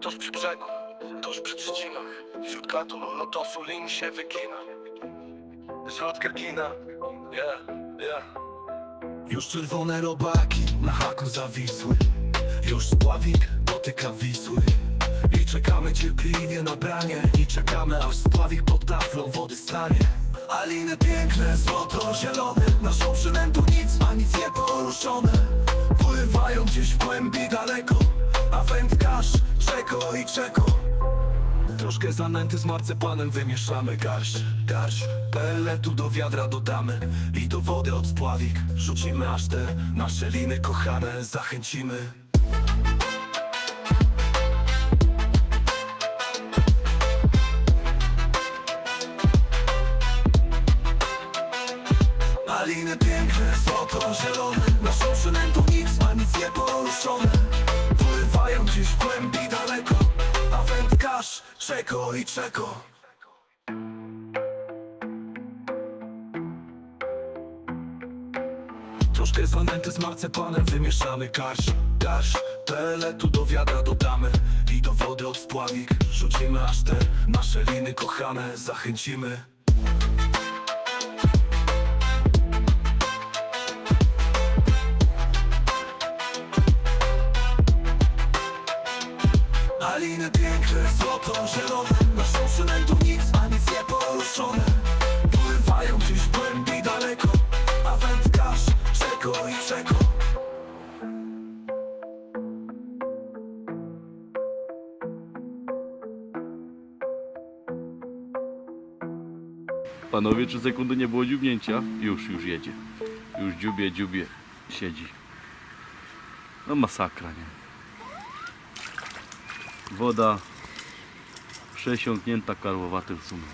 tuż przy brzegu, tuż przy trzcinach. Wśród katu lotosu lin się wygina. Środka kina, yeah, yeah. Już czerwone robaki na haku zawisły. Już spławik dotyka Wisły. I czekamy cierpliwie na branie. I czekamy aż spławik pod taflą wody stanie. Aliny piękne, złoto zielone. Naszą przynętą nic, a nic nie poruszone. Pływają gdzieś w głębi daleko A wędkarz czeko i czeko. Troszkę zanęty z marcepanem wymieszamy garść, garść Peletu do wiadra dodamy. I do wody od spławik Rzucimy aż te nasze liny kochane zachęcimy. Maliny piękne, złoto zielone. Naszą przynętą nic, a nic nie poruszone głębi daleko A wędkarz czeko i czeko Troszkę zanęty z marcepanem wymieszamy garść, garść Peletu do wiadra dodamy I do wody od spławik. Rzucimy aż te nasze liny kochane zachęcimy Maliny piękne, złoto zielone Naszą przynętą nic, a nic nie poruszone Pływają gdzieś w głębi daleko A wędkarz czeko i czeko Panowie, 3 sekundy nie było dziubnięcia. Już, już jedzie. Już dziubie, dziubie. Siedzi. No masakra, nie? Woda przesiąknięta karłowatym sumem.